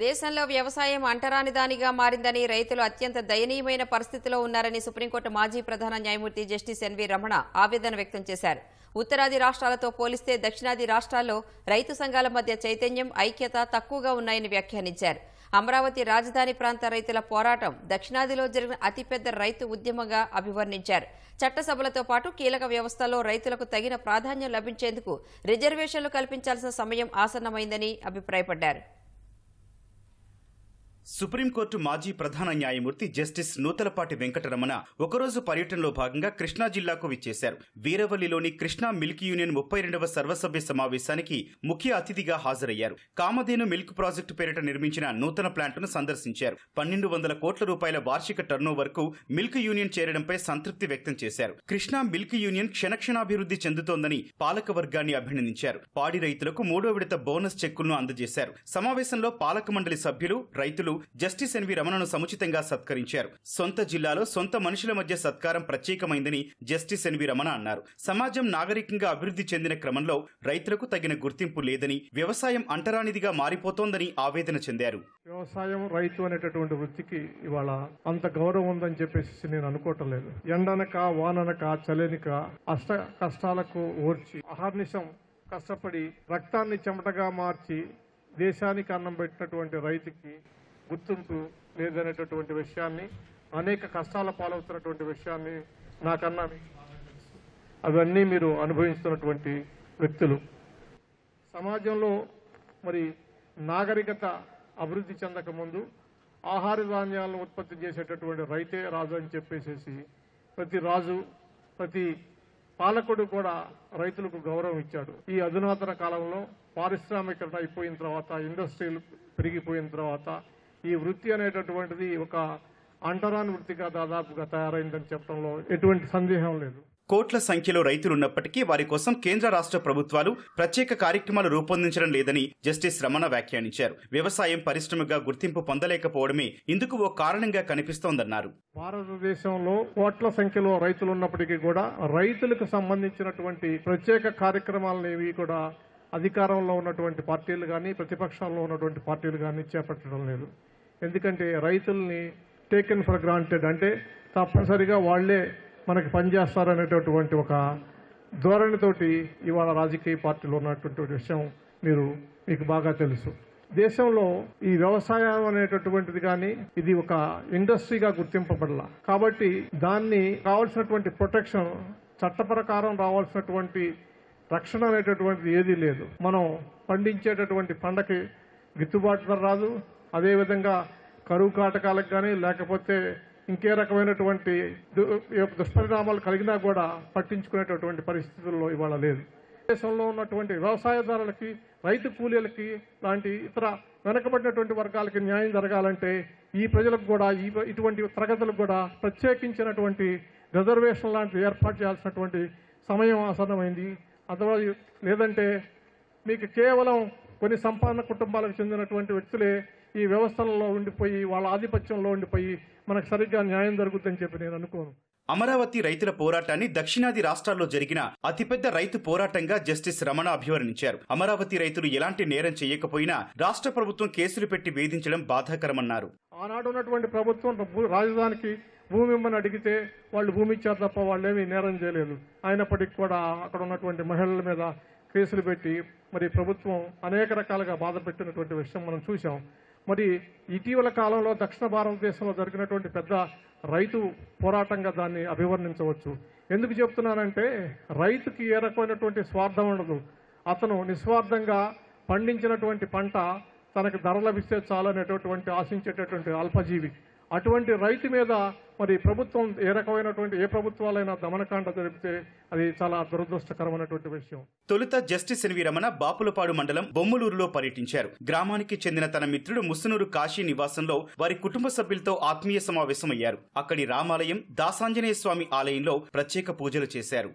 దేశంలో వ్యవసాయం అంటరాని దానిగా మారిందని రైతులు అత్యంత దయనీయమైన పరిస్థితిలో ఉన్నారని సుప్రీంకోర్టు మాజీ ప్రధాన న్యాయమూర్తి జస్టిస్ ఎన్వి రమణ ఆవేదన వ్యక్తం చేశారు. ఉత్తరాది రాష్ట్రాలతో పోలిస్తే దక్షిణాది రాష్ట్రాల్లో రైతు సంఘాల మధ్య చైతన్యం ఐక్యత తక్కువగా ఉన్నాయని వ్యాఖ్యానించారు. అమరావతి రాజధాని ప్రాంత రైతుల పోరాటం దక్షిణాదిలో జరిగిన అతిపెద్ద రైతు ఉద్యమంగా అభివర్ణించారు. చట్టసభలతో పాటు కీలక వ్యవస్థలో రైతులకు తగిన ప్రాధాన్యం లభించేందుకు రిజర్వేషన్లు కల్పించాల్సిన సమయం ఆసన్నమైందని అభిప్రాయపడ్డారు. సుప్రీంకోర్టు మాజీ ప్రధాన న్యాయమూర్తి జస్టిస్ నూతలపాటి వెంకటరమణ ఒకరోజు పర్యటనలో భాగంగా కృష్ణా జిల్లాకు విచ్చేశారు. వీరవల్లిలోని కృష్ణా మిల్క్ యూనియన్ ముప్పై రెండవ సర్వసభ్య సమావేశానికి ముఖ్య అతిథిగా హాజరయ్యారు. కామధేను మిల్క్ ప్రాజెక్టు పేరిట నిర్మించిన నూతన ప్లాంట్ను సందర్శించారు. పన్నెండు వందల కోట్ల రూపాయల వార్షిక టర్నోవర్కు మిల్క్ యూనియన్ చేరడంపై సంతృప్తి వ్యక్తం చేశారు. కృష్ణా మిల్క్ యూనియన్ క్షణక్షణాభివృద్ధి చెందుతోందని పాలక వర్గాన్ని అభినందించారు. పాడి రైతులకు మూడో విడత బోనస్ చెక్కులను అందజేశారు. సమావేశంలో పాలక మండలి సభ్యులు రైతులు జస్టిస్ ఎన్వి రమణను సముచితంగా సత్కరించారు. సొంత జిల్లాలో సొంత మనుషుల మధ్య సత్కారం ప్రత్యేకమైందని జస్టిస్ ఎన్వి రమణ అన్నారు. సమాజం నాగరికంగా అభివృద్ధి చెందిన క్రమంలో రైతులకు తగిన గుర్తింపు లేదని వ్యవసాయం అంటరానిదిగా మారిపోతోందని ఆవేదన చెందారు. వ్యవసాయం రైతు అనేటటువంటి వృత్తికి ఇవాళ అంత గౌరవం ఉందని చెప్పేసి నేను అనుకోవటం లేదు. ఎండనక వాననక చలేనిక అష్ట కష్టాలకు ఓర్చి అహర్నిశం కష్టపడి రక్తాన్ని చెమటగా మార్చి దేశానికి అన్నం పెట్టినటువంటి రైతుకి గుర్తింపు లేదనేటటువంటి విషయాన్ని అనేక కష్టాల పాలవుతున్నటువంటి విషయాన్ని నాకన్నా అవన్నీ మీరు అనుభవిస్తున్నటువంటి వ్యక్తులు. సమాజంలో మరి నాగరికత అభివృద్ధి చెందక ముందు ఆహార ధాన్యాలను ఉత్పత్తి చేసేటటువంటి రైతే రాజు అని చెప్పేసేసి ప్రతి రాజు ప్రతి పాలకుడు కూడా రైతులకు గౌరవం ఇచ్చాడు. ఈ అధునాతన కాలంలో పారిశ్రామికరణ అయిపోయిన తర్వాత ఇండస్ట్రీలు పెరిగిపోయిన తర్వాత ఈ వృత్తి అనేటటువంటిది ఒక అంటరాని వృత్తిగా దాదాపుగా తయారైందని చెప్పడంలో ఎటువంటి సందేహం లేదు. కోట్ల సంఖ్యలో రైతులున్నప్పటికీ వారి కోసం కేంద్ర రాష్ట్ర ప్రభుత్వాలు ప్రత్యేక కార్యక్రమాలు రూపొందించడం లేదని జస్టిస్ రమణ వ్యాఖ్యానించారు. వ్యవసాయం పరిశ్రమగా గుర్తింపు పొందలేకపోవడమే ఇందుకు ఓ కారణంగా కనిపిస్తోందన్నారు. భారతదేశంలో కోట్ల సంఖ్యలో రైతులు ఉన్నప్పటికీ కూడా రైతులకు సంబంధించినటువంటి ప్రత్యేక కార్యక్రమాలను ఏవి కూడా అధికారంలో ఉన్నటువంటి పార్టీలు కానీ ప్రతిపక్షాల్లో ఉన్నటువంటి పార్టీలు కానీ చేపట్టడం లేదు. ఎందుకంటే రైతుల్ని టేకెన్ ఫర్ గ్రాంటెడ్ అంటే తప్పనిసరిగా వాళ్ళే మనకి పనిచేస్తారనేటటువంటి ఒక ధోరణితోటి ఇవాళ రాజకీయ పార్టీలు ఉన్నటువంటి విషయం మీరు మీకు బాగా తెలుసు. దేశంలో ఈ వ్యవసాయం అనేటటువంటిది కానీ ఇది ఒక ఇండస్ట్రీగా గుర్తింపబడాల. కాబట్టి దాన్ని కావాల్సినటువంటి ప్రొటెక్షన్ చట్ట ప్రకారం రావాల్సినటువంటి రక్షణ అనేటటువంటిది ఏదీ లేదు. మనం పండించేటటువంటి పంటకి గిట్టుబాటు ధర రాదు. అదేవిధంగా కరువు కాటకాలకు కానీ లేకపోతే ఇంకే రకమైనటువంటి దు- దుష్పరిణామాలు కలిగినా కూడా పట్టించుకునేటటువంటి పరిస్థితుల్లో ఇవాళ లేదు. దేశంలో ఉన్నటువంటి వ్యవసాయదారులకి రైతు కూలీలకి లాంటి ఇతర వెనకబడినటువంటి వర్గాలకి న్యాయం జరగాలంటే ఈ ప్రజలకు కూడా ఈ ఇటువంటి తరగతులకు కూడా ప్రత్యేకించినటువంటి రిజర్వేషన్ లాంటివి ఏర్పాటు చేయాల్సినటువంటి సమయం ఆసన్నమైంది. అథవా లేదంటే మీకు కేవలం కొన్ని సంపన్న కుటుంబాలకు చెందినటువంటి వ్యక్తులే ఈ వ్యవస్థలలో ఉండిపోయి వాళ్ళ ఆధిపత్యంలో ఉండిపోయి మనకు సరిగ్గా న్యాయం జరుగుతుందని చెప్పి నేను అనుకోను. అమరావతి రైతుల పోరాటాన్ని దక్షిణాది రాష్ట్రాల్లో జరిగిన అతిపెద్ద రైతు పోరాటంగా జస్టిస్ రమణ అభివర్ణించారు. అమరావతి రైతులు ఎలాంటి నేరం చేయకపోయినా రాష్ట్ర ప్రభుత్వం కేసులు పెట్టి వేధించడం బాధాకరమన్నారు. ఆనాడు ఉన్నటువంటి ప్రభుత్వం రాజధానికి భూమి ఇమ్మని అడిగితే వాళ్ళు భూమి ఇచ్చారు తప్ప వాళ్ళేమీ నేరం చేయలేదు. అయినప్పటికీ కూడా అక్కడ ఉన్నటువంటి మహిళల మీద కేసులు పెట్టి మరి ప్రభుత్వం అనేక రకాలుగా బాధ పెట్టినటువంటి విషయం మనం చూసాం మరి ఇటీవల కాలంలో దక్షిణ భారతదేశంలో జరిగినటువంటి పెద్ద రైతు పోరాటంగా దాన్ని అభివర్ణించవచ్చు. ఎందుకు చెప్తున్నానంటే రైతుకి ఏ రకమైనటువంటి స్వార్థం ఉండదు. అతను నిస్వార్థంగా పండించినటువంటి పంట తనకు ధర లభిస్తే చాలు అనేటటువంటి ఆశించేటటువంటి అల్పజీవి. అటువంటి రైతు మీద మరి ప్రభుత్వం ఏ రకమైనటువంటి ఏ ప్రభుత్వాలైనా దమనకాండ జరిపితే అది చాలా దురదృష్టకరమైనటువంటి విషయం. తొలుత జస్టిస్ ఎన్వి రమణ బాపులపాడు మండలం బొమ్మలూరులో పర్యటించారు. గ్రామానికి చెందిన తన మిత్రుడు ముసునూరు కాశీ నివాసంలో వారి కుటుంబ సభ్యులతో ఆత్మీయ సమావేశమయ్యారు. అక్కడి రామాలయం దాసాంజనేయ స్వామి ఆలయంలో ప్రత్యేక పూజలు చేశారు.